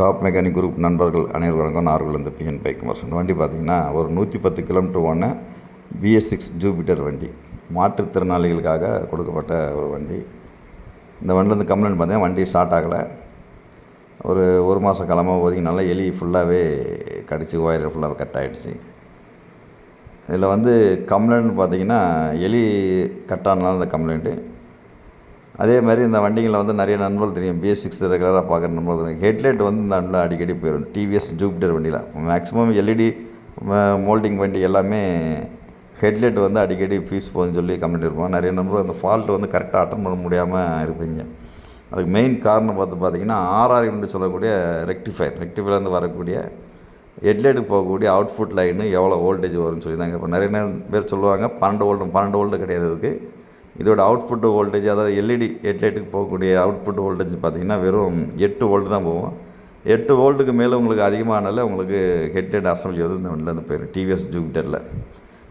Top mechanic group நண்பர்கள் அனைவரும் வணக்கம். நார்கள் வந்து பிஎன் பைக் குமார் வண்டி பார்த்தீங்கன்னா ஒரு நூற்றி பத்து கிலோமீட்டர் ஓன பிஎஸ் சிக்ஸ் ஜூபிட்டர் வண்டி. மாற்றுத்திறனாளிகளுக்காக கொடுக்கப்பட்ட ஒரு வண்டி. இந்த வண்டிலேருந்து கம்ப்ளைண்ட் பார்த்தீங்கன்னா வண்டி ஸ்டார்ட் ஆகலை. ஒரு ஒரு மாத காலமாக பார்த்தீங்கன்னா எலி ஃபுல்லாகவே கடிச்சு ஒயர் ஃபுல்லாகவே கட் ஆகிடுச்சு இதில் வந்து கம்ப்ளைண்ட் பார்த்தீங்கன்னா எலி கட்டானால அந்த கம்ப்ளைண்ட்டு அதே மாதிரி இந்த வண்டிகளில் வந்து நிறைய நண்பர்கள் தெரியும். பிஎஸ் சிக்ஸ் ரெகுலராக பார்க்குற நண்பர்கள் தெரியும். ஹெட்லைட் வந்து இந்த வண்டியில் அடிக்கடி போயிடும் டிவிஎஸ் ஜூபிட்டர் வண்டியில். மேக்ஸிமம் எல்இடி மோல்டிங் வண்டி எல்லாமே ஹெட்லைட் வந்து அடிக்கடி ஃபீஸ் போகுதுன்னு சொல்லி கம்ப்ளைண்ட் இருப்போம் நிறைய நண்பர்கள் அந்த ஃபால்ட்டு வந்து கரெக்டாக அட்டன் பண்ண முடியாமல் இருப்பீங்க. அதுக்கு மெயின் காரணம் பார்த்து பார்த்தீங்கன்னா ஆர்ஆர் என்று சொல்லக்கூடிய ரெக்டிஃபயர் ரெக்டிஃபயர்லேருந்து வரக்கூடிய ஹெட்லைட்டுக்கு போகக்கூடிய அவுட்புட் லைனு எவ்வளோ வோல்டேஜ் வரும்னு சொல்லி தாங்க இப்போ நிறைய நேரம் பேர் சொல்லுவாங்க பன்னெண்டு வோல்ட்டு பன்னெண்டு வோல்ட்டு கிடையாது அதுக்கு. இதோட அவுட்புட் வோல்டேஜ் அதாவது எல்இடி ஹெட்லைட்டுக்கு போகக்கூடிய அவுட்புட் வோல்டேஜ் பார்த்தீங்கன்னா வெறும் எட்டு வோல்ட் தான் போகும். எட்டு வோல்ட்டுக்கு மேலே உங்களுக்கு அதிகமானால உங்களுக்கு ஹெட்லைட் அசம்பிளி வந்து இந்த வண்டியில் வந்து போயிடும் டிவிஎஸ் ஜூபிட்டரில்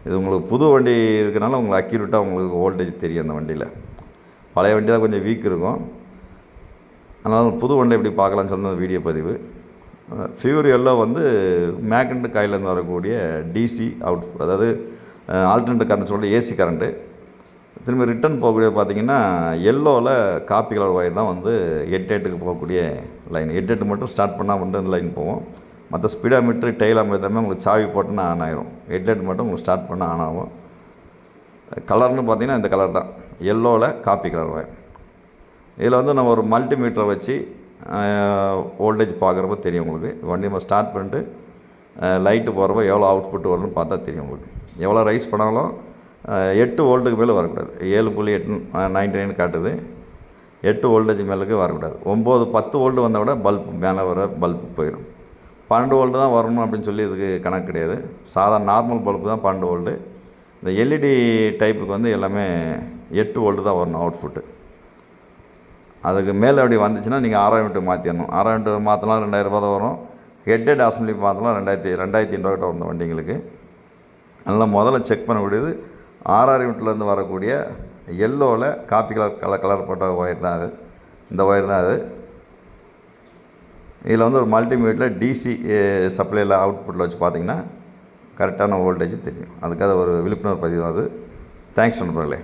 இது உங்களுக்கு புது வண்டி இருக்கனால உங்களுக்கு அக்யூரேட்டாக உங்களுக்கு வோல்டேஜ் தெரியும் அந்த வண்டியில். பழைய வண்டி தான் கொஞ்சம் வீக் இருக்கும். அதனால் புது வண்டி எப்படி பார்க்கலாம்னு சொன்ன வீடியோ பதிவு. ஃபியூர் எல்லோ வந்து மேக்னட் காயிலேருந்து வரக்கூடிய டிசி அவுட் அதாவது ஆல்டர்னேட் கரண்ட் சொல்கிற ஏசி கரண்ட்டு திரும்பி ரிட்டன் போகக்கூடிய பார்த்தீங்கன்னா எல்லோவில் காப்பி கலர் ஒயர் தான் வந்து எட்டு எட்டுக்கு போகக்கூடிய லைன் எட்டு எட்டு மட்டும் ஸ்டார்ட் பண்ணால் மட்டும் அந்த லைன் போவோம் மற்ற ஸ்பீடா மீட்ரு டெய்லாக அமைத்தாமே உங்களுக்கு சாவி போட்டுன்னு ஆன் ஆயிரும். எட்டு எட்டு மட்டும் உங்களுக்கு ஸ்டார்ட் பண்ணால் ஆன் ஆகும். கலர்னு பார்த்தீங்கன்னா இந்த கலர் தான். எல்லோவில் காப்பி கலர் ஒயர் இதில் வந்து நம்ம ஒரு மல்டிமீட்டரை வச்சு ஓல்டேஜ் பார்க்குறப்ப தெரியும் உங்களுக்கு. வண்டி நம்ம ஸ்டார்ட் பண்ணிட்டு லைட்டு போகிறப்ப எவ்வளோ அவுட்புட் வரும்னு பார்த்தா தெரியும் உங்களுக்கு. எவ்வளோ ரைஸ் பண்ணாலும் எட்டு வோல்ட்டுக்கு மேலே வரக்கூடாது. ஏழு புள்ளி எட்டு நைன்டி நைன் காட்டுது. எட்டு வோல்டேஜ் மேலுக்கு வரக்கூடாது. ஒம்பது பத்து வோல்ட்டு வந்தால் கூட பல்ப் மேலே வர பல்ப் போயிடும் பன்னெண்டு வோல்ட்டு தான் வரணும் அப்படின்னு சொல்லி இதுக்கு கணக்கு கிடையாது. சாதாரண நார்மல் பல்ப்பு தான் பன்னெண்டு வோல்ட்டு இந்த எல்இடி டைப்புக்கு வந்து எல்லாமே எட்டு வோல்ட்டு தான் வரணும் அவுட்புட்டு அதுக்கு மேலே அப்படி வந்துச்சுன்னா நீங்கள் ஆறாயிரம் விட்டு மாற்றிடணும் ஆறாயிரம் விட்டு மாற்றினா ரெண்டாயிரரூபா தான் வரும். ஹெட்டட் அசம்பிளி மாற்றலாம் ரெண்டாயிரத்தி ரெண்டாயிரத்தி ஐநூறுவா கிட்ட வந்த வண்டிங்களுக்கு. அதனால் முதல்ல செக் பண்ணக்கூடியது ஆர்ஆர் யூனிட்லேருந்து வரக்கூடிய எல்லோவில் காப்பி கலர் கலர் கலர் போட்ட ஒயர் தான் அது. இந்த ஒயர் தான் அது. இதில் வந்து ஒரு மல்டிமீட்டரில் டிசி சப்ளையில் அவுட்புட்டில் வச்சு பார்த்தீங்கன்னா கரெக்டான வோல்டேஜ் தெரியும். அதுக்காக ஒரு விழிப்புணர்வு பதிவு தான் அது. தேங்க்ஸ் நண்பர்களே.